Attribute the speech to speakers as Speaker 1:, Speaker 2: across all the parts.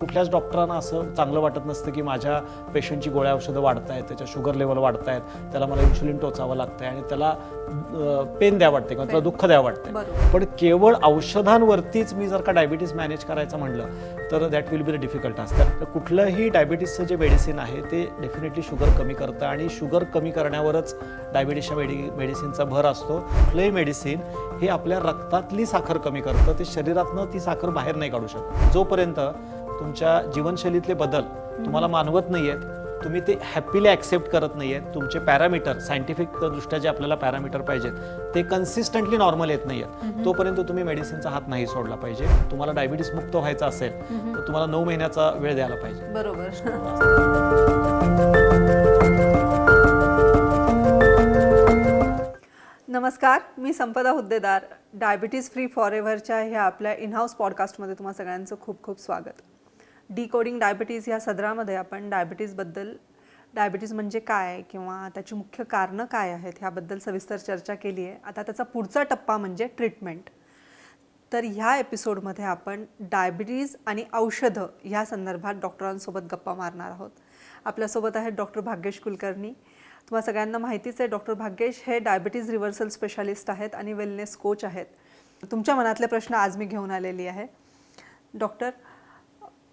Speaker 1: कुठल्याच डॉक्टरांना असं चांगलं वाटत नसतं की माझ्या पेशंटची गोळ्या औषधं वाढत आहेत त्याच्या शुगर लेवल वाढत आहेत त्याला मला इन्शुलिन टोचावं लागतं आणि त्याला पेन द्यावं वाटते किंवा त्याला दुःख द्यावं वाटतं. पण केवळ औषधांवरतीच मी जर का डायबिटीस मॅनेज करायचं म्हणलं तर that will be the difficult असतं तर कुठलंही डायबिटीसचं जे मेडिसिन आहे ते डेफिनेटली शुगर कमी करतं आणि शुगर कमी करण्यावरच डायबिटीसच्या मेडि मेडिसिनचा भर असतो. कुठलंही मेडिसिन हे आपल्या रक्तातली साखर कमी करतं ते शरीरातनं ती साखर बाहेर नाही काढू शकत. जोपर्यंत तुमच्या जीवनशैलीतले बदल तुम्हाला मानवत नाही आहेत तुम्ही ते हॅपीली ॲक्सेप्ट करत नाही आहेत तुमचे पॅरामीटर सायंटिफिक दृष्ट्या जे आपल्याला पॅरामीटर पाहिजेत ते कन्सिस्टंटली नॉर्मल येत नाही आहेत तोपर्यंत तुम्ही मेडिसिनचा हात नाही सोडला पाहिजे. तुम्हाला डायबिटीस मुक्त व्हायचं असेल तर तुम्हाला नऊ महिन्याचा वेळ द्यायला पाहिजे.
Speaker 2: बरोबर. नमस्कार मी Sampada Huddedar. Diabetes free for एव्हरच्या ह्या आपल्या इनहाऊस पॉडकास्टमध्ये तुम्हा सगळ्यांचं खूप खूप स्वागत. डिकोडिंग डायबिटीज या सदरामध्ये आपण डायबिटीजबद्दल डायबिटीज म्हणजे काय किंवा त्याची मुख्य कारणं काय आहेत ह्याबद्दल सविस्तर चर्चा केली आहे. आता त्याचा पुढचा टप्पा म्हणजे ट्रीटमेंट तर ह्या एपिसोडमध्ये आपण डायबिटीज आणि औषधं ह्या संदर्भात डॉक्टरांसोबत गप्पा मारणार आहोत. आपल्यासोबत आहेत डॉक्टर भाग्येश कुलकर्णी. तुम्हाला सगळ्यांना माहितीच आहे डॉक्टर भाग्येश हे डायबिटीज रिव्हर्सल स्पेशालिस्ट आहेत आणि वेलनेस कोच आहेत. तुमच्या मनातले प्रश्न आज मी घेऊन आलेली आहे. डॉक्टर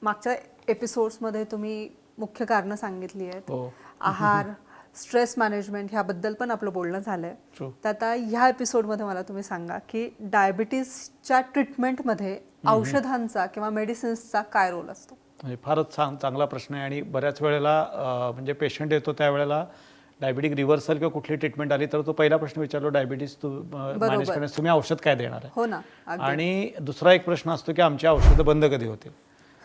Speaker 2: मागच्या एपिसोड्समध्ये तुम्ही मुख्य कारणं सांगितली आहेत.
Speaker 1: हो.
Speaker 2: आहार स्ट्रेस मॅनेजमेंट ह्याबद्दल पण आपलं बोलणं झालंय. तर आता ह्या एपिसोडमध्ये मला तुम्ही सांगा की डायबिटीसच्या ट्रीटमेंटमध्ये औषधांचा किंवा मेडिसिन्सचा काय रोल असतो?
Speaker 1: म्हणजे फारच चांग चांगला प्रश्न आहे आणि बऱ्याच वेळेला म्हणजे पेशंट येतो त्यावेळेला डायबिटिक रिव्हर्सल किंवा कुठली ट्रीटमेंट आली तर तो पहिला प्रश्न विचारलो डायबिटीस तू मॅनेज करण्यास तुम्ही औषध काय देणार आहे?
Speaker 2: हो ना.
Speaker 1: आणि दुसरा एक प्रश्न असतो की आमची औषधं बंद कधी होतील?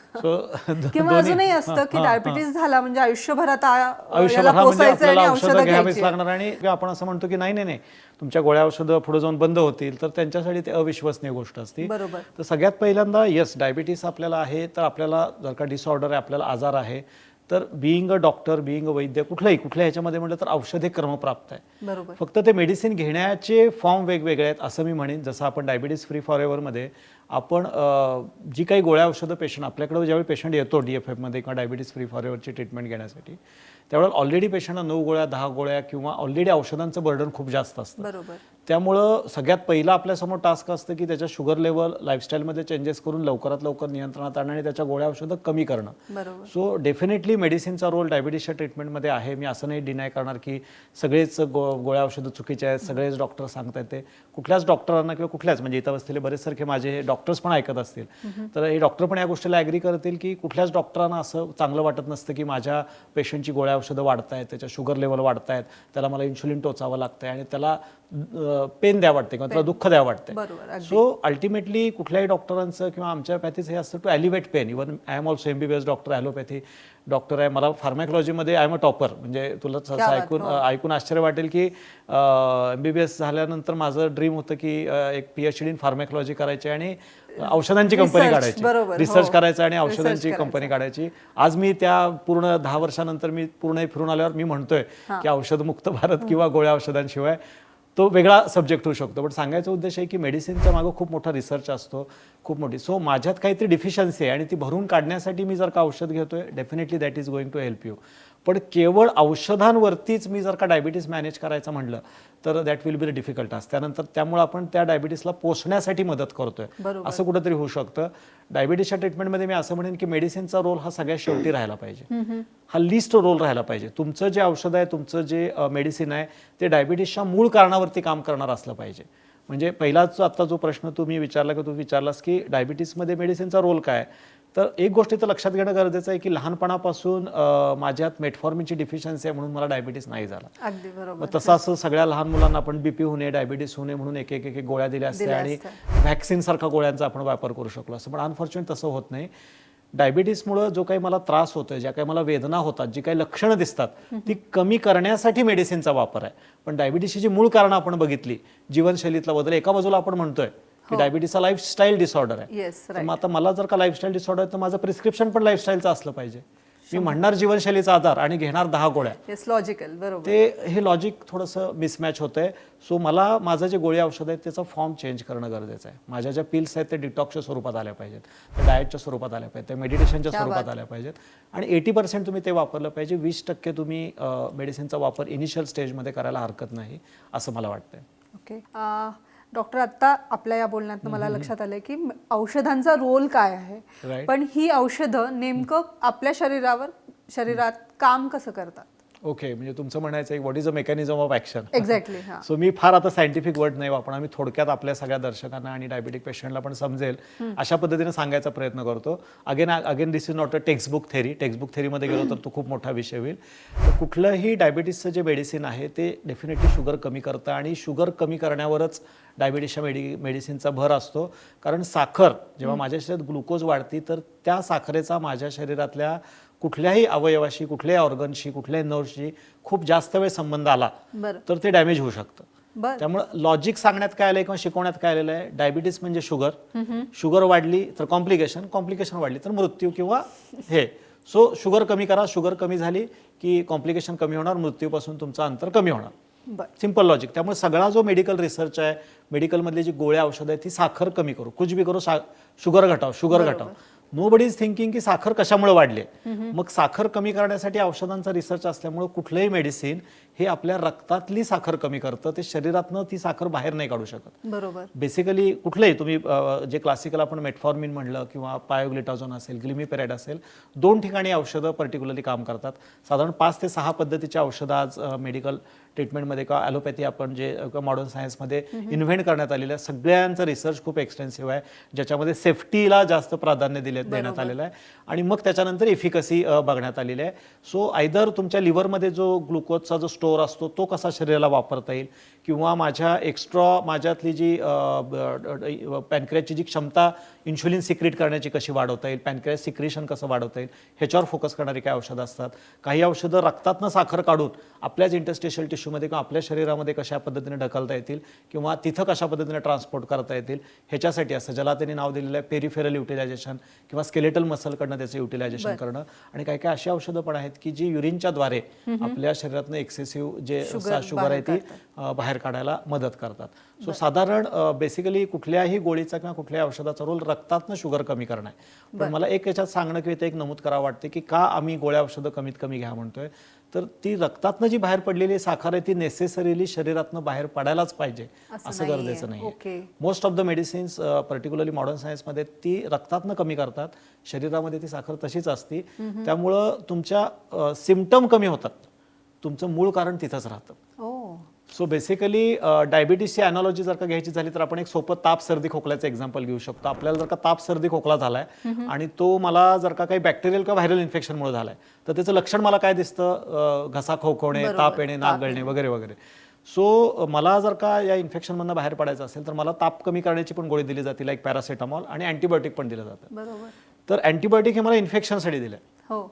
Speaker 1: सो
Speaker 2: किंवा अजूनही असतं की डायबिटीस झाला म्हणजे आयुष्यभर आता याला
Speaker 1: आयुष्यभरामध्ये
Speaker 2: पोसायचं आणि
Speaker 1: आपल्याला
Speaker 2: औषधं
Speaker 1: घ्यावीच लागणार आणि आपण असं म्हणतो की नाही नाही नाही तुमच्या गोळ्या औषधं पुढे जाऊन बंद होतील तर त्यांच्यासाठी ते अविश्वसनीय गोष्ट असते.
Speaker 2: बरोबर.
Speaker 1: तर सगळ्यात पहिल्यांदा येस डायबिटीस आपल्याला आहे तर आपल्याला जर का डिसऑर्डर आहे आपल्याला आजार आहे तर being a doctor being a वैद्य कुठल्याही कुठल्या ह्याच्यामध्ये म्हटलं तर औषध हे क्रमप्राप्त आहे. फक्त ते मेडिसिन घेण्याचे फॉर्म वेगवेगळे आहेत असं मी म्हणेन. जसं आपण डायबिटीस फ्री फॉर एव्हरमध्ये आपण जी काही गोळ्या औषधं पेशंट आपल्याकडे ज्यावेळी पेशंट येतो डी एफ एफमध्ये किंवा डायबिटीस फ्री फॉर एव्हरची ट्रीटमेंट घेण्यासाठी त्यावेळेला ऑलरेडी पेशंटला नऊ गोळ्या दहा गोळ्या किंवा ऑलरेडी औषधांचं बर्डन खूप जास्त असतं.
Speaker 2: बरोबर.
Speaker 1: त्यामुळं सगळ्यात पहिलं आपल्यासमोर टास्क असतं की त्याच्या शुगर लेवल लाईफस्टाईलमध्ये चेंजेस करून लवकरात लवकर नियंत्रणात आणणं आणि त्याच्या गोळ्या औषधं कमी करणं.
Speaker 2: बरोबर.
Speaker 1: सो डेफिनेटली मेडिसिनचा रोल डायबिटीसच्या ट्रीटमेंटमध्ये आहे. मी असं नाही डिनाय करणार की सगळेच गो गोळ्या औषधं चुकीचे आहेत सगळेच डॉक्टर सांगतायत ते. कुठल्याच डॉक्टरांना किंवा कुठल्याच म्हणजे इथं बसलेले बरेच सारखे माझे डॉक्टर्स पण ऐकत असतील. तर हे डॉक्टर पण या गोष्टीला ॲग्री करतील की कुठल्याच डॉक्टरांना असं चांगलं वाटत नसतं की माझ्या पेशंटची गोळ्या औषधं वाढत आहेत त्याच्या शुगर लेवल वाढत आहेत त्याला मला इन्शुलिन टोचावं लागतं आणि त्याला पेन द्यावं वाटते किंवा त्याला दुःख द्यावं वाटतं सो अल्टिमेटली कुठल्याही डॉक्टरांचं किंवा आमच्या पॅथीचं हे असतं to alleviate pain even I am also M B B S doctor allopathy doctor आहे. मला फार्मॅकॉलॉजीमध्ये आय एम अ टॉपर म्हणजे तुला
Speaker 2: बात,
Speaker 1: ऐकून
Speaker 2: हो.
Speaker 1: ऐकून आश्चर्य वाटेल की एम बी बी एस झाल्यानंतर माझं ड्रीम होतं की एक P H D in pharmacology करायची आणि औषधांची कंपनी काढायची.
Speaker 2: बरोबर, हो.
Speaker 1: रिसर्च करायचं आणि
Speaker 2: Research
Speaker 1: औषधांची
Speaker 2: करायचं.
Speaker 1: कंपनी काढायची. आज मी त्या पूर्ण दहा वर्षानंतर मी पूर्ण फिरून आल्यावर मी म्हणतोय की औषध मुक्त भारत किंवा गोळ्या औषधांशिवाय तो वेगळा सब्जेक्ट होऊ शकतो. पण सांगायचा उद्देश आहे की मेडिसिनच्या मागं खूप मोठा रिसर्च असतो. खूप मोठी. सो माझ्यात काहीतरी डिफिशियन्सी आहे आणि ती भरून काढण्यासाठी मी जर का औषध घेतोय definitely that is going to help you पण केवळ औषधांवरतीच मी जर का डायबिटीस मॅनेज करायचं म्हणलं तर that will be difficult task त्यानंतर त्यामुळे आपण त्या डायबिटीसला पोचण्यासाठी मदत करतोय. असं कुठंतरी होऊ शकतं. डायबिटीसच्या ट्रीटमेंटमध्ये मी असं म्हणेन की मेडिसिनचा रोल हा सगळ्यात शेवटी राहायला पाहिजे. हा लिस्ट रोल राहायला पाहिजे. तुमचं जे औषध आहे तुमचं जे मेडिसिन आहे ते डायबिटीसच्या मूळ कारणावरती काम करणार असलं पाहिजे. म्हणजे पहिलाच आता जो प्रश्न तुम्ही विचारला की तू विचारलास की डायबिटीसमध्ये मेडिसिनचा रोल काय? तर एक गोष्ट इथं लक्षात घेणं गरजेचं आहे की लहानपणापासून माझ्यात मेटफॉर्मिनची डिफिशियन्सी आहे म्हणून मला डायबिटीस नाही झाला.
Speaker 2: अगदी बरोबर.
Speaker 1: असं सगळ्या लहान मुलांना आपण बीपी नये डायबिटीस नये म्हणून एक एक एक गोळ्या दिल्या असत्या आणि. व्हॅक्सिन सारखा गोळ्यांचा आपण वापर करू शकलो असं पण अनफॉर्च्युनेट तसं होत नाही. डायबिटीसमुळं जो काही मला त्रास होतोय ज्या काही मला वेदना होतात जी काही लक्षणं दिसतात ती कमी करण्यासाठी मेडिसिनचा वापर आहे. पण डायबिटीसची जी मूळ कारणं आपण बघितली जीवनशैलीतला बदल एका बाजूला आपण म्हणतोय की डायबिटीस हा लाईफस्टाईल डिसऑर्डर आहे. तर मग आता मला जर का लाईफस्टाईल डिसऑर्डर आहे तर माझं प्रिस्क्रिप्शन पण लाईफस्टाईलचं असलं पाहिजे. मी म्हणणार जीवनशैलीचा आधार आणि घेणार दहा गोळ्या.
Speaker 2: येस लॉजिकल बरोबर.
Speaker 1: ते हे लॉजिक थोडंसं मिसमॅच होतं आहे सो मला माझं जे गोळी औषध आहे त्याचा फॉर्म चेंज करणं गरजेचं आहे. माझ्या ज्या पिल्स आहेत ते डिटॉक्सच्या स्वरूपात आल्या पाहिजेत. त्या डाएटच्या स्वरूपात आल्या पाहिजेत. त्या मेडिटेशनच्या स्वरूपात आल्या पाहिजेत. आणि एटी पर्सेंट तुम्ही ते वापरलं पाहिजे. वीस टक्के तुम्ही मेडिसिनचा वापर इनिशियल स्टेजमध्ये करायला हरकत नाही असं मला वाटतंय.
Speaker 2: ओके डॉक्टर आता आपल्या या बोलण्यात मला लक्षात आलंय की औषधांचा रोल काय आहे. पण ही औषधं नेमकं आपल्या शरीरावर शरीरात काम कसं करतात?
Speaker 1: ओके म्हणजे तुमचं म्हणायचं आहे what is a mechanism of action
Speaker 2: exactly हा.
Speaker 1: सो मी फार आता सायंटिफिक वर्ड नाही वापरणार मी थोडक्यात आपल्या सगळ्या दर्शकांना आणि डायबेटिक पेशंटला पण समजेल. अशा पद्धतीने सांगायचा प्रयत्न करतो. Again again this is not a textbook theory textbook थेरीमध्ये गेलो तर तो खूप मोठा विषय होईल. तर कुठलंही डायबिटीसचं जे मेडिसिन आहे ते डेफिनेटली शुगर कमी करतं आणि शुगर कमी करण्यावरच डायबिटीसच्या मेडि मेडिसिनचा भर असतो. कारण साखर जेव्हा माझ्या शरीरात ग्लुकोज वाढती तर त्या साखरेचा माझ्या शरीरातल्या कुठल्याही अवयवाशी कुठल्याही ऑर्गनशी कुठल्याही नर्वशी खूप जास्त वेळ संबंध आला तर ते डॅमेज होऊ शकतं. त्यामुळे लॉजिक सांगण्यात काय आलंय किंवा शिकवण्यात काय आलेलं आहे? डायबिटीस म्हणजे शुगर शुगर वाढली तर कॉम्प्लिकेशन कॉम्प्लिकेशन वाढली तर मृत्यू किंवा हे. सो शुगर कमी करा शुगर कमी झाली की कॉम्प्लिकेशन कमी होणार मृत्यूपासून तुमचं अंतर कमी होणार.
Speaker 2: बर.
Speaker 1: सिंपल लॉजिक त्यामुळे सगळा जो मेडिकल रिसर्च आहे मेडिकलमधली जी गोळ्या औषधं आहेत ती साखर कमी करू. कुछ भी करू सा शुगर घटाव शुगर घटाव. नो बडी इज थिंकिंग की साखर कशामुळे वाढली? मग साखर कमी करण्यासाठी औषधांचा रिसर्च असल्यामुळे कुठलंही मेडिसिन हे आपल्या रक्तातली साखर कमी करतं ते शरीरातनं ती साखर बाहेर नाही काढू शकत.
Speaker 2: बरोबर.
Speaker 1: बेसिकली कुठलंही तुम्ही जे क्लासिकल आपण मेटफॉर्मिन म्हणलं किंवा पायोग्लिटाझोन असेल ग्लिमीपेराइड असेल दोन ठिकाणी औषधं पर्टिक्युलरली काम करतात. साधारण पाच ते सहा पद्धतीची औषधं आज मेडिकल ट्रीटमेंटमध्ये किंवा ॲलोपॅथी आपण जे मॉडर्न सायन्समध्ये इन्व्हेंट करण्यात आलेलं आहे. सगळ्यांचं रिसर्च खूप एक्सटेन्सिव्ह आहे. ज्याच्यामध्ये सेफ्टीला जास्त प्राधान्य दिले देण्यात आलेलं आहे. आणि मग त्याच्यानंतर इफिकसी बघण्यात आलेली आहे. सो आयदर तुमच्या लिव्हरमध्ये जो ग्लुकोजचा जो स्टोअर असतो तो कसा शरीराला वापरता येईल? किंवा माझ्या एक्स्ट्रा माझ्यातली जी पॅनक्रियाची जी क्षमता इन्शुलिन सिक्रिट करण्याची कशी वाढवता येईल? पॅनक्रियास सिक्रिशन कसं वाढवता येईल? ह्याच्यावर फोकस करणारी काही औषधं असतात? काही औषधं रक्तातनं साखर काढून आपल्याच इंटरस्टेशियल टिश्यूमध्ये किंवा आपल्या शरीरामध्ये कशा पद्धतीने ढकलता येतील? किंवा तिथं कशा पद्धतीने ट्रान्सपोर्ट करता येतील? ह्याच्यासाठी असतं. ज्याला त्यांनी नाव दिलेलं आहे पेरिफेरल युटिलायझेशन किंवा स्केलेटल मसलकडनं त्याचं युटिलायझेशन करणं. आणि काही काही अशी औषधं पण आहेत की जी युरिनच्या द्वारे आपल्या शरीरातनं एक्सेसिव्ह जे शुगर आहे ती बाहेर काढायला मदत करतात. सो साधारण बेसिकली कुठल्याही गोळीचा किंवा कुठल्याही औषधाचा रोल रक्तातनं शुगर कमी करणं आहे. पण मला एक याच्यात सांगणं किंवा इथे एक नमूद करावं वाटते की का आम्ही गोळ्या औषधं कमीत कमी घ्या म्हणतोय. तर ती रक्तातनं जी बाहेर पडलेली साखर आहे ती नेसेसरीली शरीरातनं बाहेर पडायलाच पाहिजे
Speaker 2: असं.
Speaker 1: गरजेचं नाही. Most of the medicines particularly modern सायन्समध्ये ती रक्तातनं कमी करतात शरीरामध्ये ती साखर तशीच असती. त्यामुळं तुमच्या सिमटम कमी होतात. तुमचं मूळ कारण तिथंच राहतं. सो बेसिकली डायबिटीसची अॅनॉलॉजी जर का घ्यायची झाली तर आपण एक सोपं ताप सर्दी खोकल्याचं एक्झाम्पल घेऊ शकतो. आपल्याला जर का ताप सर्दी खोकला झालाय आणि तो मला जर का काही बॅक्टेरियल किंवा व्हायरल इन्फेक्शनमुळे झालाय तर त्याचं लक्षण मला काय दिसतं? घसा खोकवणे ताप येणे नाक गळणे वगैरे वगैरे. सो मला जर का या इन्फेक्शनमधनं बाहेर पडायचं असेल तर मला ताप कमी करण्याची पण गोळी दिली जाते लाईक पॅरासिटामॉल आणि अँटीबायोटिक पण दिलं जातं. तर अँटीबायोटिक हे मला इन्फेक्शनसाठी दिलं
Speaker 2: हो.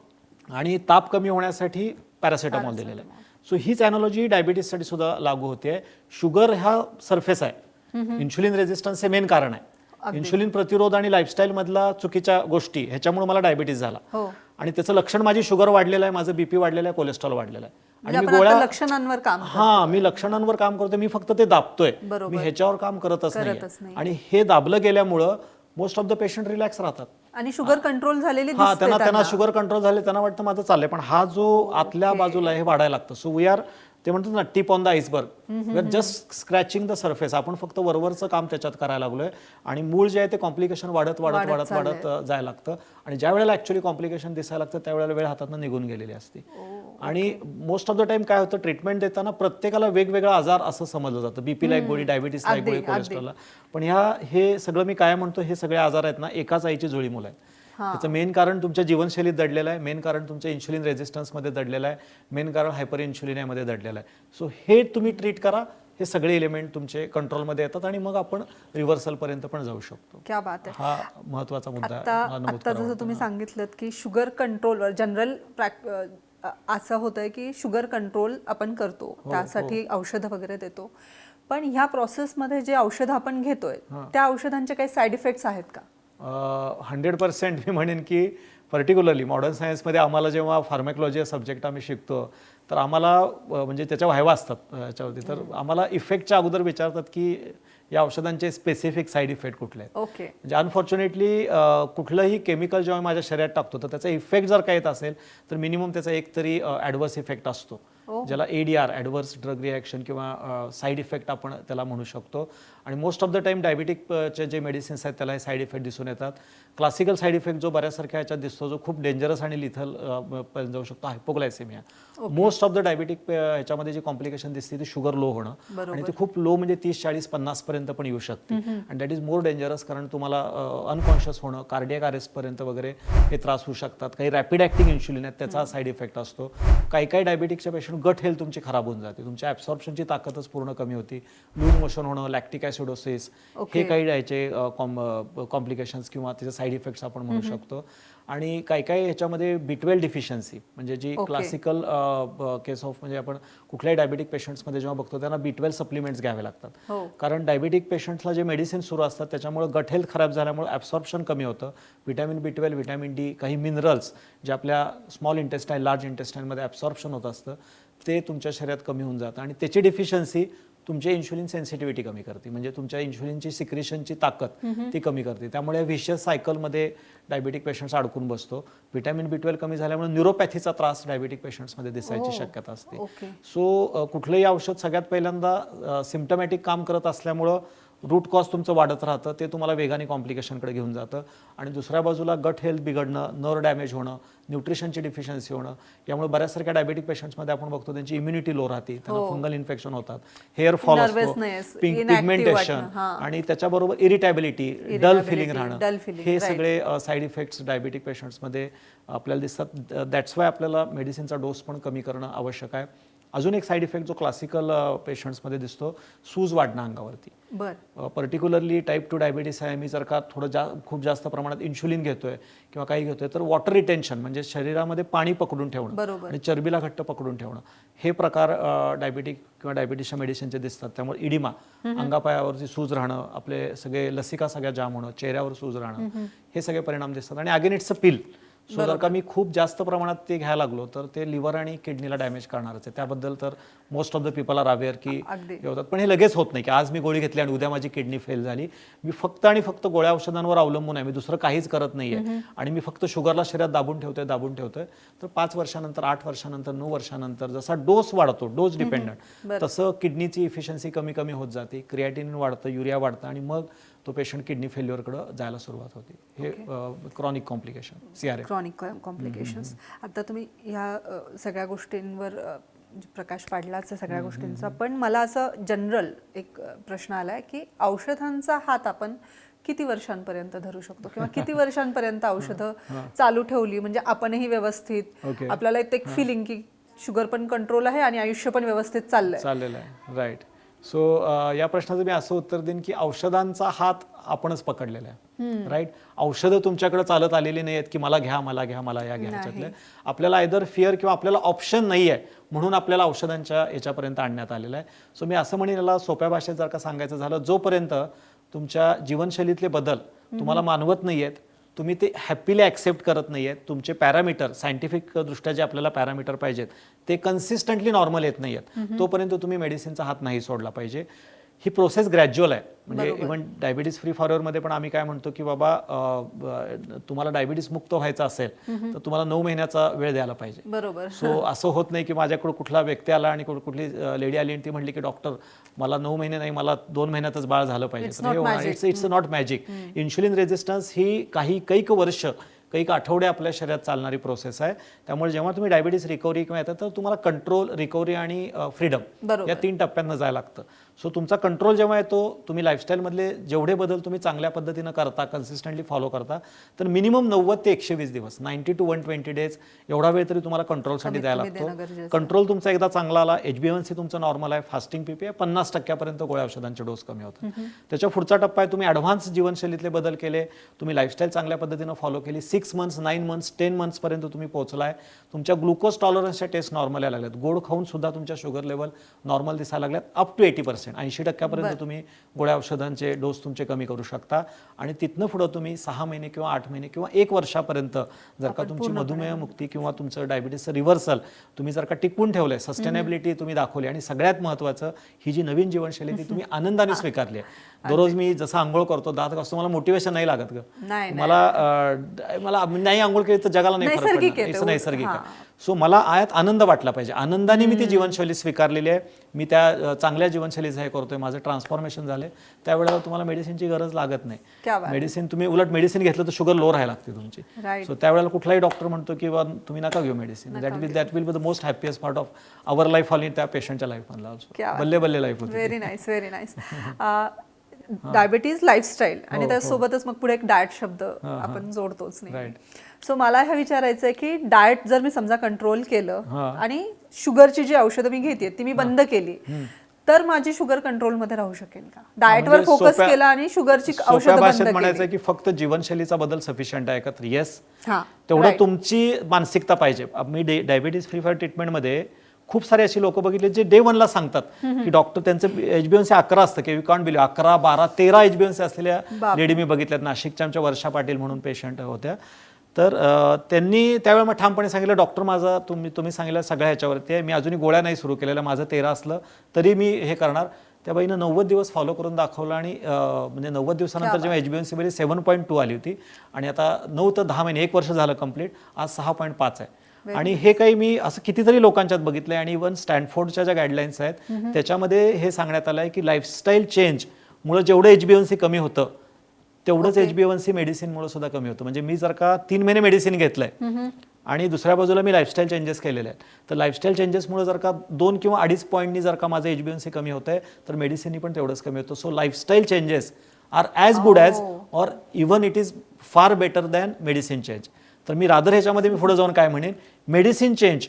Speaker 1: आणि ताप कमी होण्यासाठी पॅरासिटामॉल दिलेलं आहे. सो हीच अॅनॉलॉजी डायबिटीससाठी सुद्धा लागू होते शुगर हा सरफेस आहे. इन्शुलिन रेजिस्टन्स हे मेन कारण आहे. इन्शुलिन प्रतिरोध आणि लाईफस्टाईल मधला चुकीच्या गोष्टी ह्याच्यामुळे मला डायबिटीस झाला.
Speaker 2: हो.
Speaker 1: आणि त्याचं लक्षण माझी शुगर वाढलेलं आहे माझं बीपी वाढलेलं आहे कोलेस्ट्रॉल वाढलेलं आहे.
Speaker 2: म्हणजे
Speaker 1: आणि मी गोळ्या
Speaker 2: लक्षणांवर काम
Speaker 1: हा मी लक्षणांवर काम करतोय मी फक्त ते दाबतोय. मी ह्याच्यावर काम करतच नाही. आणि हे दाबलं गेल्यामुळं most of the patient relax राहतात.
Speaker 2: आणि शुगर कंट्रोल झालेली
Speaker 1: हा त्यांना त्यांना. शुगर कंट्रोल झाले त्यांना वाटतं माझं चाललंय पण हा जो आतल्या बाजूला हे वाढायला लागतं. सो वी आर ते म्हणतात ना tip on the iceberg just scratching the surface आपण फक्त वरवरचं काम त्याच्यात करायला लागलोय. आणि मूळ जे आहे ते कॉम्प्लिकेशन वाढत वाढत
Speaker 2: वाढत
Speaker 1: वाढत जायला लागतं. आणि ज्या वेळेला ऍक्च्युली कॉम्प्लिकेशन दिसायला लागतं त्यावेळेला वेळ हातातनं निघून गेलेली असते. आणि मोस्ट ऑफ द टाइम काय होतं ट्रीटमेंट देताना प्रत्येकाला वेगवेगळा आजार असं समजलं जातं. बीपीला एक गोळी डायबिटीसला एक
Speaker 2: अगदी,
Speaker 1: गोळी
Speaker 2: अगदी.
Speaker 1: कोलेस्ट्रॉलला पण ह्या हे सगळं मी काय म्हणतो हे सगळे आजार आहेत ना एकाच आईची जुळी मुलं आहेत. त्याचं मेन कारण तुमच्या जीवनशैलीत दडलेलं आहे मेन कारण तुमच्या इन्शुलिन रेजिस्टन्समध्ये दडलेलं आहे मेन कारण हायपर इन्शुलिनियामध्ये दडलेलं आहे. सो हे तुम्ही ट्रीट करा हे सगळे एलिमेंट तुमचे कंट्रोलमध्ये येतात आणि मग आपण रिव्हर्सल पर्यंत पण जाऊ शकतो.
Speaker 2: क्या बात आहे.
Speaker 1: हा महत्त्वाचा मुद्दा.
Speaker 2: आता जसं तुम्ही सांगितलं की शुगर कंट्रोलवर जनरल असं होतंय की शुगर कंट्रोल आपण करतो
Speaker 1: हो,
Speaker 2: त्यासाठी औषधं वगैरे देतो. पण ह्या प्रोसेसमध्ये जे औषधं आपण घेतोय त्या औषधांचे काही साईड इफेक्ट्स आहेत का?
Speaker 1: हंड्रेड पर्सेंट मी म्हणेन की पर्टिक्युलरली मॉडर्न सायन्समध्ये आम्हाला जेव्हा फार्मॅकॉलॉजी सब्जेक्ट आम्ही शिकतो तर आम्हाला म्हणजे त्याच्या व्हायवा असतात याच्यावरती. तर आम्हाला इफेक्टच्या अगोदर विचारतात की या औषधांचे स्पेसिफिक साईड इफेक्ट कुठले आहेत?
Speaker 2: ओके.
Speaker 1: म्हणजे अनफॉर्च्युनेटली कुठलंही केमिकल जेव्हा माझ्या शरीरात टाकतो तर त्याचा इफेक्ट जर का येत असेल तर मिनिमम त्याचा एक तरी ॲडवर्स इफेक्ट असतो. ज्याला एडीआर ॲडवर्स ड्रग रिॲक्शन किंवा साईड इफेक्ट आपण त्याला म्हणू शकतो. आणि मोस्ट ऑफ द टाइम डायबिटिकचे जे मेडिसिन्स आहेत त्याला हे साईड इफेक्ट दिसून येतात. क्लासिकल साईड इफेक्ट जो बऱ्याचसारख्या ह्याच्यात दिसतो जो खूप डेंजरस आणि लिथल पर्यंत जाऊ शकतो hypoglycaemia most of the diabetic ह्याच्यामध्ये जी कॉम्प्लिकेशन दिसते ती शुगर लो होणं. आणि ते खूप लो म्हणजे तीस चाळीस पन्नास पर्यंत पण येऊ शकते. आणि दॅट इज मोर डेंजरस कारण तुम्हाला अनकॉन्शियस होणं कार्डियक अरेस्ट पर्यंत वगैरे हे त्रास होऊ शकतात. काही रॅपिड ऍक्टिंग इन्शुलिन आहेत त्याचा साईड इफेक्ट असतो. काही काही डायबिटिकच्या पेशंट गट हेल्थ तुमची खराब होऊन जाते. तुमच्या ॲब्सॉर्प्शनची ताकदच पूर्ण कमी होती. लूज मोशन होणं लॅक्टिक ॲसिडोसिस हे काही याचे कॉम्प्लिकेशन्स किंवा त्याचे साईड इफेक्ट्स आपण म्हणू शकतो. आणि काही काही ह्याच्यामध्ये बिटवेल डिफिशियन्सी म्हणजे जी. क्लासिकल केस ऑफ म्हणजे आपण कुठल्याही डायबिटिक पेशंट्समध्ये जेव्हा बघतो त्यांना बिटवेल सप्लिमेंट्स घ्यावे लागतात.
Speaker 2: हो.
Speaker 1: कारण डायबिटिक पेशंट्सला जे मेडिसिन सुरू असतात त्याच्यामुळे गट हेल्थ खराब झाल्यामुळे ॲब्सॉर्प्शन कमी होतं. Vitamin B twelve vitamin D काही मिनरल्स जे आपल्या स्मॉल इंटेस्टाईन लार्ज इंटेस्टाईनमध्ये ॲब्सॉर्प्शन होत असतं. ते तुमच्या शरीरात कमी होऊन जातं आणि त्याची डिफिशियन्सी तुमची इन्शुलिन सेन्सिटिव्हिटी कमी करते. म्हणजे तुमच्या इन्शुलिनची सिक्रेशनची ताकद ती कमी करते. त्यामुळे विशियस सायकलमध्ये डायबिटिक पेशंट्स अडकून बसतो. व्हिटॅमिन बी ट्वेल्व कमी झाल्यामुळे न्यूरोपॅथीचा त्रास डायबिटिक पेशंट्समध्ये दिसायची
Speaker 2: Oh.
Speaker 1: शक्यता असते. सो कुठलंही औषध सगळ्यात पहिल्यांदा सिम्टमॅटिक काम करत असल्यामुळं रूट कॉज तुमचं वाढत राहतं ते तुम्हाला वेगाने कॉम्प्लिकेशनकडे घेऊन जातं आणि दुसऱ्या बाजूला गट हेल्थ बिघडणं नर्व डॅमेज होणं न्यूट्रिशनची डिफिशियन्सी होणं यामुळे बऱ्याचसारख्या डायबेटिक पेशंट्समध्ये आपण बघतो त्यांची इम्युनिटी लो राहते त्यांना फंगल इन्फेक्शन होतात हेअर फॉल असतो
Speaker 2: inactive
Speaker 1: पिगमेंटेशन
Speaker 2: हां.
Speaker 1: आणि त्याच्याबरोबर इरिटॅबिलिटी डल फिलिंग राहणं हे. सगळे साईड इफेक्ट्स डायबिटिक पेशंट्समध्ये आपल्याला दिसतात दॅट्स वाय आपल्याला मेडिसिनचा डोस पण कमी करणं आवश्यक आहे अजून एक साईड इफेक्ट जो क्लासिकल पेशंट्समध्ये दिसतो सूज वाढणं अंगावरती.
Speaker 2: बर.
Speaker 1: पर्टिक्युलरली टाईप टू डायबिटीस आहे मी जर का थोडं जा खूप जास्त प्रमाणात इन्शुलिन घेतोय किंवा काही घेतोय तर वॉटर रिटेन्शन म्हणजे शरीरामध्ये पाणी पकडून ठेवणं. आणि चरबीला घट्ट पकडून ठेवणं. हे प्रकार डायबिटिक किंवा डायबिटीसच्या मेडिसिनचे दिसतात. त्यामुळे इडिमा अंगापायावरची सूज राहणं आपले सगळे लसिका सगळ्या जाम होणं चेहऱ्यावर सूज राहणं हे सगळे परिणाम दिसतात. आणि again it's a pill so जर का मी खूप जास्त प्रमाणात ते घ्यायला लागलो तर ते लिव्हर आणि किडनीला डॅमेज करणारच आहे. त्याबद्दल तर most of the people are aware की. हे होतात. पण हे लगेच होत नाही की आज मी गोळी घेतली आणि उद्या माझी किडनी फेल झाली. मी फक्त आणि फक्त गोळ्या औषधांवर अवलंबून आहे. मी दुसरं काहीच करत नाहीये. आणि मी फक्त शुगरला शरीरात दाबून ठेवतोय दाबून ठेवतोय. तर पाच वर्षानंतर आठ वर्षानंतर नऊ वर्षानंतर जसा डोस वाढतो डोस डिपेंडंट तसं किडनीची इफिशियन्सी कमी कमी होत जाते. क्रिएटिन वाढतं युरिया वाढतं आणि मग तो पेशंट किडनी फेल्युअरकडे जायला सुरुवात होते. हे chronic complication see are
Speaker 2: chronic complications आता तुम्ही ह्या सगळ्या गोष्टींवर म्हणजे प्रकाश पाडलाच सगळ्या गोष्टींचा. पण मला असं जनरल एक प्रश्न आलाय की औषधांचा हात आपण किती वर्षांपर्यंत धरू शकतो? किंवा किती वर्षांपर्यंत औषधं चालू ठेवली? म्हणजे आपणही व्यवस्थित
Speaker 1: Okay.
Speaker 2: आपल्याला एक फिलिंग की शुगर पण कंट्रोल आहे आणि आयुष्य पण व्यवस्थित चाललंय.
Speaker 1: चाललेलं आहे. राईट सो या प्रश्नाचं मी असं उत्तर देईन की औषधांचा हात आपणच पकडलेला आहे. राईट औषधं तुमच्याकडे चालत आलेली नाही आहेत की मला घ्या मला घ्या मला या घ्या ह्याच्यातले. आपल्याला आयदर फिअर किंवा आपल्याला ऑप्शन नाही आहे म्हणून आपल्याला औषधांच्या याच्यापर्यंत आणण्यात आलेलं आहे. सो मी असं म्हणेन याला सोप्या भाषेत जर का सांगायचं झालं जोपर्यंत तुमच्या जीवनशैलीतले बदल तुम्हाला मानवत नाही आहेत तुम्ही ते हॅपीली ॲक्सेप्ट करत नाही आहेत तुमचे पॅरामीटर सायंटिफिक दृष्ट्या जे आपल्याला पॅरामीटर पाहिजेत ते कन्सिस्टंटली नॉर्मल येत नाही आहेत तोपर्यंत तुम्ही मेडिसिनचा हात नाही सोडला पाहिजे. ही प्रोसेस ग्रॅज्युअल आहे. म्हणजे इव्हन डायबिटीज फ्री फॉरवर्डमध्ये पण आम्ही काय म्हणतो की बाबा तुम्हाला डायबिटीस मुक्त व्हायचं असेल तर तुम्हाला नऊ महिन्याचा वेळ द्यायला पाहिजे.
Speaker 2: बरोबर.
Speaker 1: सो असं होत नाही की माझ्याकडे कुठला व्यक्ती आला आणि कुठ- कुठली लेडी आली आणि ती म्हणली की डॉक्टर मला नऊ महिने नाही मला दोन महिन्यातच बाळ झालं पाहिजे. It's it's not magic insulin resistance ही काही कैक वर्ष कैक आठवडे आपल्या शरीरात चालणारी प्रोसेस आहे. त्यामुळे जेव्हा तुम्ही डायबिटीस रिकव्हरी किंवा येतात तर तुम्हाला कंट्रोल रिकव्हरी आणि फ्रीडम. या तीन टप्प्यांना जायला लागतं. सो तुमचा कंट्रोल जेव्हा येतो तुम्ही लाईफस्टाईलमधले जेवढे बदल तुम्ही चांगल्या पद्धतीनं करता कन्सिस्टंटली फॉलो करता तर मिनिमम नव्वद ते एकशे वीस दिवस ninety to one twenty days एवढा वेळ तरी तुम्हाला कंट्रोलसाठी द्यायला लागतो.
Speaker 2: आहे.
Speaker 1: कंट्रोल तुमचा एकदा चांगला आला एच बी सी तुमचं नॉर्मल आहे फास्टिंग पीपी आहे पन्नास टक्क्यापर्यंत गोळ्या औषधांचे डोस कमी होतात. त्याच्या पुढचा टप्पा आहे तुम्ही ॲडव्हान्स जीवनशैलीतले बदल केले तुम्ही लाईफस्टाईल चांगल्या पद्धतीनं फॉलो केली six months nine months ten मंथ्सपर्यंत तुम्ही पोहोचलाय तुमच्या ग्लुकोज टॉलरन्सच्या टेस्ट नॉर्मल यायला लागल्यात. गोड खाऊन सुद्धा तुमच्या शुगर लेवल नॉर्मल दिसायला लागल्यात up to eighty percent percent ऐंशी टक्क्यापर्यंत तुम्ही गोळ्या औषधांचे डोस तुमचे कमी करू शकता. आणि तिथनं पुढं तुम्ही सहा महिने किंवा आठ महिने किंवा एक वर्षापर्यंत जर का तुमची मधुमेह मुक्ती किंवा तुमचं डायबिटीसचं रिव्हर्सल तुम्ही जर का टिकवून ठेवलंय सस्टेनेबिलिटी तुम्ही दाखवली आणि सगळ्यात महत्त्वाचं ही जी नवीन जीवनशैली ती तुम्ही आनंदाने स्वीकारली आहे. दररोज मी जसं आंघोळ करतो दात घासतो मला मोटिवेशन नाही लागत ग. मला मला नाही आंघोळ केली तर जगाला नाही फरक
Speaker 2: नैसर्गिक. आहे. हां.
Speaker 1: सो मला आयात आनंद वाटला पाहिजे. आनंदाने मी ती जीवनशैली स्वीकारलेली आहे. मी त्या चांगल्या जीवनशैलीचं हे करतोय. माझं ट्रान्सफॉर्मेशन झाले त्यावेळेला तुम्हाला मेडिसिनची गरज लागत नाही. मेडिसिन तुम्ही उलट मेडिसिन घेतलं तर शुगर लो राहायला लागते तुमची. सो त्यावेळेला कुठलाही डॉक्टर म्हणतो की बा तुम्ही नका घेऊ medicine that will that will be the most happiest part of our life all त्या पेशंटच्या लाईफमधला
Speaker 2: क्या बात.
Speaker 1: बल्ले बल्ले लाईफ होती
Speaker 2: very nice very nice diabetes lifestyle
Speaker 1: हो,
Speaker 2: आणि त्यासोबतच मग पुढे एक डाएट शब्द आपण जोडतोच नाही. सो मला हे विचारायचं आहे की डाएट जर मी समजा कंट्रोल केलं. आणि शुगरची जी औषधं मी घेते ती मी बंद केली तर माझी शुगर कंट्रोलमध्ये राहू शकेल का? डाएटवर फोकस केला आणि शुगरची औषधं
Speaker 1: म्हणायचं की फक्त जीवनशैलीचा बदल सफिशियंट आहे का तर येस
Speaker 2: हा
Speaker 1: तेवढं. तुमची मानसिकता पाहिजे. मी डायबिटीज फ्री फायर ट्रीटमेंटमध्ये खूप सारे अशी लोक बघितले जे डे वनला सांगतात की डॉक्टर त्यांचं एचबीएनसी अकरा असतं. की काउंट बिली अकरा बारा तेरा एचबीएनसी असलेल्या. लेडी मी बघितल्यात. नाशिकच्या आमच्या वर्षा पाटील म्हणून पेशंट होत्या. तर त्यांनी त्यावेळेला मग ठामपणे सांगितलं डॉक्टर माझा तुम्ही तुम्ही सांगितलं सगळ्या ह्याच्यावरती आहे. मी अजूनही गोळ्या नाही सुरू केलेल्या माझं तेरा असलं तरी मी हे करणार. त्या बाईनं नव्वद दिवस फॉलो करून दाखवलं आणि म्हणजे नव्वद दिवसानंतर जेव्हा एच बी एन सीमध्ये सेवन पॉईंट टू आली होती आणि आता नऊ ते दहा महिने एक वर्ष झालं कंप्लीट आज सहा पॉईंट पाच आहे. आणि हे काही मी असं कितीतरी लोकांच्यात बघितलंय आणि इव्हन स्टॅनफोर्डच्या ज्या गाईडलाईन्स आहेत त्याच्यामध्ये हे सांगण्यात आलं आहे की लाईफस्टाईल चेंज मुळे जेवढं एच बी एन सी कमी होतं तेवढंच एच बी एन सी मेडिसिनमुळे सुद्धा कमी होतं. म्हणजे मी जर का तीन महिने मेडिसिन घेतलंय आणि दुसऱ्या बाजूला मी लाईफस्टाईल चेंजेस केलेले आहेत तर लाईफस्टाईल चेंजेसमुळे जर का दोन किंवा अडीच पॉईंटनी जर का माझं एच बी एन सी कमी होत आहे तर मेडिसिननी पण तेवढंच कमी होतं. So lifestyle changes are as good as or even it is far better than medicine change तर मी रादर ह्याच्यामध्ये मी पुढे जाऊन काय म्हणेन? Medicine change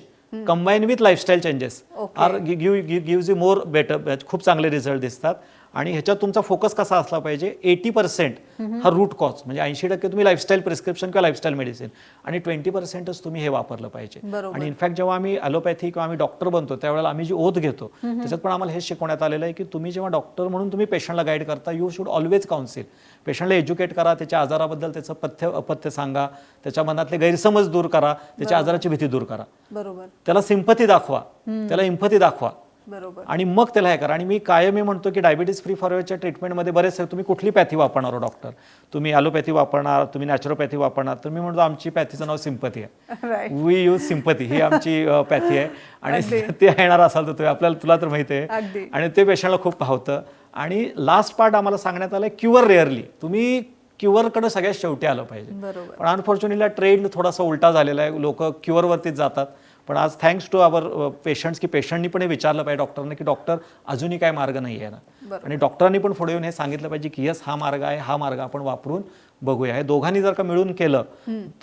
Speaker 1: combine with lifestyle changes are give gives you more better खूप चांगले रिझल्ट दिसतात. आणि ह्याच्यात तुमचा फोकस कसा असला पाहिजे? एटी पर्सेंट हा रूट कॉज म्हणजे ऐंशी टक्के तुम्ही लाईफस्टाईल प्रिस्क्रिप्शन किंवा लाईफस्टाईल मेडिसिन आणि ट्वेंटी पर्सेंटच तुम्ही हे वापरलं पाहिजे. आणि इनफॅक्ट जेव्हा आम्ही ॲलोपॅथी किंवा आम्ही डॉक्टर बनतो त्यावेळेला आम्ही जी ओथ घेतो त्याच्यात पण आम्हाला हेच शिकवण्यात आलेलं आहे की तुम्ही जेव्हा डॉक्टर म्हणून तुम्ही पेशंटला गाईड करता यू शुड ऑलवेज काउन्सिल पेशंटला एज्युकेट करा त्याच्या आजाराबद्दल त्याचं पथ्य अपथ्य सांगा त्याच्या मनातले गैरसमज दूर करा त्याच्या आजाराची भीती दूर करा.
Speaker 2: बरोबर.
Speaker 1: त्याला सिंपती दाखवा. त्याला इम्पती दाखवा.
Speaker 2: बरोबर.
Speaker 1: आणि मग त्याला हे करा. आणि मी कायम मी म्हणतो की डायबिटीज फ्री फॉरवर्डच्या ट्रीटमेंटमध्ये बरेच तुम्ही कुठली पॅथी वापरणार हो डॉक्टर तुम्ही ॲलोपॅथी वापरणार तुम्ही नॅचरोपॅथी वापरणार. तर मी म्हणतो आमची पॅथीचं नाव सिंपती आहे. वी यूज सिंपती ही आमची पॅथी आहे. आणि ते येणार असाल तर तुम्ही आपल्याला तुला तर माहिती आहे. आणि ते पेशंटला खूप भावतं. आणि लास्ट पार्ट आम्हाला सांगण्यात आलं क्युअर रेअरली तुम्ही क्युअरकडे सगळ्यात शेवटी आलं पाहिजे. पण अनफॉर्च्युनेटली ट्रेंड थोडासा उलटा झालेला आहे. लोक क्युअरवरतीच जातात. पण आज थँक्स टू अवर पेशंट्स की पेशंटनी पण हे विचारलं पाहिजे डॉक्टरने की डॉक्टर अजूनही काय मार्ग नाही आहे ना. आणि डॉक्टरांनी पण पुढे येऊन हे सांगितलं पाहिजे की यस हा मार्ग आहे हा मार्ग आपण वापरून बघूया. हे दोघांनी जर का मिळून केलं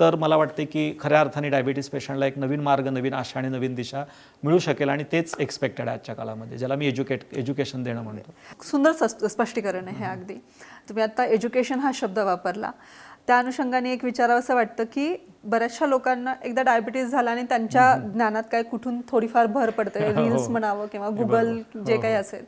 Speaker 1: तर मला वाटते की खऱ्या अर्थाने डायबिटीस पेशंटला एक नवीन मार्ग नवीन आशा आणि नवीन दिशा मिळू शकेल आणि तेच एक्सपेक्टेड आहे आजच्या काळामध्ये ज्याला मी एज्युकेट एज्युकेशन देणं म्हणतो.
Speaker 2: सुंदर स्पष्टीकरण आहे अगदी. तुम्ही आता एज्युकेशन हा शब्द वापरला. त्या अनुषंगाने एक विचारावं असं वाटतं की बऱ्याचशा लोकांना एकदा डायबिटीज झाला आणि त्यांच्या ज्ञानात काय कुठून थोडीफार भर पडते रील्स म्हणावं किंवा गुगल जे काही असेल.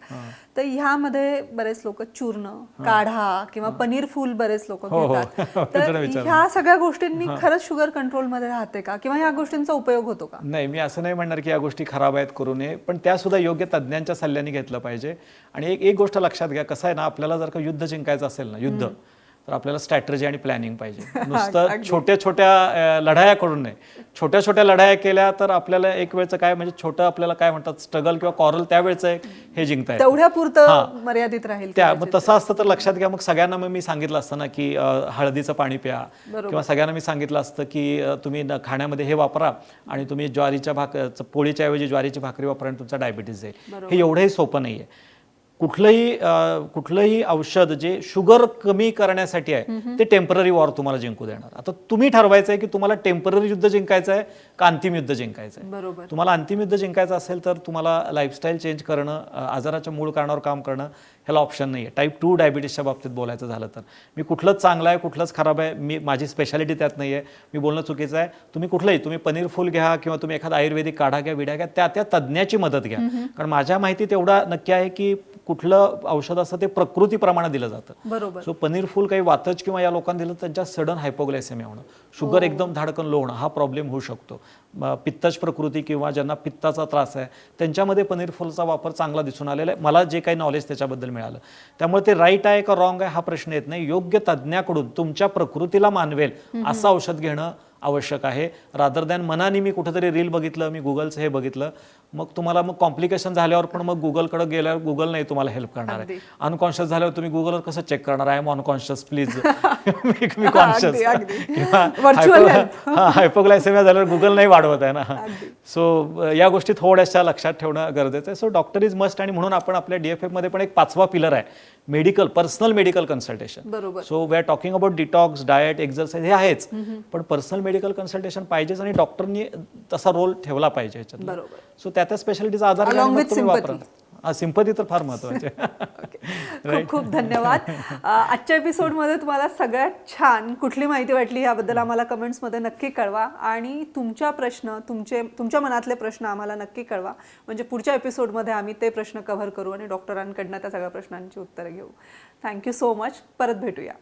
Speaker 2: तर ह्यामध्ये बरेच लोक चूर्ण काढा किंवा पनीर फूल बरेच लोक
Speaker 1: हो, हो.
Speaker 2: घेतात. तर. ह्या सगळ्या गोष्टींनी खरंच शुगर कंट्रोलमध्ये राहते का? किंवा ह्या गोष्टींचा उपयोग होतो का?
Speaker 1: नाही मी असं नाही म्हणणार की या गोष्टी खराब आहेत करू नये पण त्या सुद्धा योग्य तज्ज्ञांच्या सल्ल्याने घेतलं पाहिजे. आणि एक एक गोष्ट लक्षात घ्या कसं आहे ना आपल्याला जर का युद्ध जिंकायचं असेल ना युद्ध. तर आपल्याला स्ट्रॅटर्जी आणि प्लॅनिंग पाहिजे. नुसतं छोट्या छोट्या लढाया करून नाही. छोट्या छोट्या लढाया केल्या तर आपल्याला एक वेळचं काय म्हणजे छोटं आपल्याला काय म्हणतात स्ट्रगल किंवा कॉरल त्यावेळचं एक हे जिंकता येतं.
Speaker 2: तेवढ्या
Speaker 1: हां.
Speaker 2: पुरतं मर्यादित राहील
Speaker 1: त्या मग तसं असतं तर लक्षात घ्या मग सगळ्यांना मग मी सांगितलं असतं ना की हळदीचं पाणी प्या. किंवा सगळ्यांना मी सांगितलं असतं की तुम्ही खाण्यामध्ये हे वापरा आणि तुम्ही ज्वारीच्या भाक पोळीच्या ऐवजी ज्वारीची भाकरी वापरा आणि तुमचा डायबिटीस जाईल. हे एवढंही सोपं नाही आहे कुठलंही कुठलंही औषध जे शुगर कमी करण्यासाठी आहे ते टेंपररी वॉर तुम्हाला जिंकू देणार. आता तुम्ही ठरवायचं आहे की तुम्हाला टेंपररी युद्ध जिंकायचं आहे का अंतिम युद्ध जिंकायचं आहे?
Speaker 2: बरोबर.
Speaker 1: तुम्हाला अंतिम युद्ध जिंकायचं असेल तर तुम्हाला लाईफस्टाईल चेंज करणं आजाराच्या मूळ कारणावर काम करणं ह्याला ऑप्शन नाही आहे टाईप टू डायबिटीसच्या बाबतीत बोलायचं झालं तर. मी कुठलंच चांगलं आहे कुठलंच खराब आहे मी माझी स्पेशालिटी त्यात नाही आहे मी बोलणं चुकीचं आहे. तुम्ही कुठलंही तुम्ही पनीर फुल घ्या किंवा तुम्ही एखादा आयुर्वेदिक काढा घ्या विड्या घ्या त्या त्या तज्ज्ञाची मदत घ्या. कारण माझ्या माहितीत एवढा नक्की आहे की कुठलं औषध असतं ते प्रकृतीप्रमाणे दिलं जातं.
Speaker 2: बरोबर.
Speaker 1: सो पनीर फुल काही वातच किंवा या लोकांना दिलं त्यांच्या सडन हायपोग्लायसेमिया होणं. शुगर एकदम धाडकन लो होणं. हा प्रॉब्लेम होऊ शकतो. म, पित्तज प्रकृती किंवा ज्यांना पित्ताचा त्रास आहे त्यांच्यामध्ये पनीर फुलचा वापर चांगला दिसून आलेला आहे. मला जे काही नॉलेज त्याच्याबद्दल मिळालं. त्यामुळे ते राईट आहे का रॉंग आहे हा प्रश्न येत नाही. योग्य तज्ज्ञाकडून तुमच्या प्रकृतीला मानवेल असं औषध घेणं आवश्यक आहे. रादर दॅन मनाने मी कुठेतरी रील बघितलं मी गुगलचं हे बघितलं मग तुम्हाला मग कॉम्प्लिकेशन झाल्यावर पण मग गुगलकडे गेल्यावर गुगल नाही तुम्हाला हेल्प करणार आहे. अनकॉन्शियस झाल्यावर तुम्ही गुगलवर कसं चेक करणार? आहे अनकॉन्शियस प्लीज मी कॉन्शियस किंवा हायपोग्लायसेमिया झाल्यावर गुगल नाही वाढवत आहे ना. सो या गोष्टी थोड्याशा लक्षात ठेवणं गरजेचं आहे. सो डॉक्टर इज मस्ट आणि म्हणून आपण आपल्या डीएफएफमध्ये पण एक पाचवा पिलर आहे. मेडिकल पर्सनल मेडिकल कन्सल्टेशन
Speaker 2: बरोबर.
Speaker 1: So we are talking about detox diet exercise हे आहेच. पण पर्सनल मेडिकल कन्सल्टेशन पाहिजेच आणि डॉक्टरनी तसा रोल ठेवला पाहिजे सो त्या त्या स्पेशालिटीचा आधार
Speaker 2: Along
Speaker 1: घेऊन मग
Speaker 2: with
Speaker 1: तुम्ही
Speaker 2: sympathy.
Speaker 1: वापरा हा सिंपती तर फार महत्त्वाचे
Speaker 2: खूप खूप धन्यवाद. अ, आजच्या एपिसोडमध्ये तुम्हाला सगळ्यात छान कुठली माहिती वाटली याबद्दल आम्हाला कमेंट्समध्ये नक्की कळवा. आणि तुमच्या प्रश्न तुमचे तुमच्या मनातले प्रश्न आम्हाला नक्की कळवा. म्हणजे पुढच्या एपिसोडमध्ये आम्ही ते प्रश्न कव्हर करू आणि डॉक्टरांकडनं त्या सगळ्या प्रश्नांची उत्तरं घेऊ. थँक्यू सो मच परत भेटूया.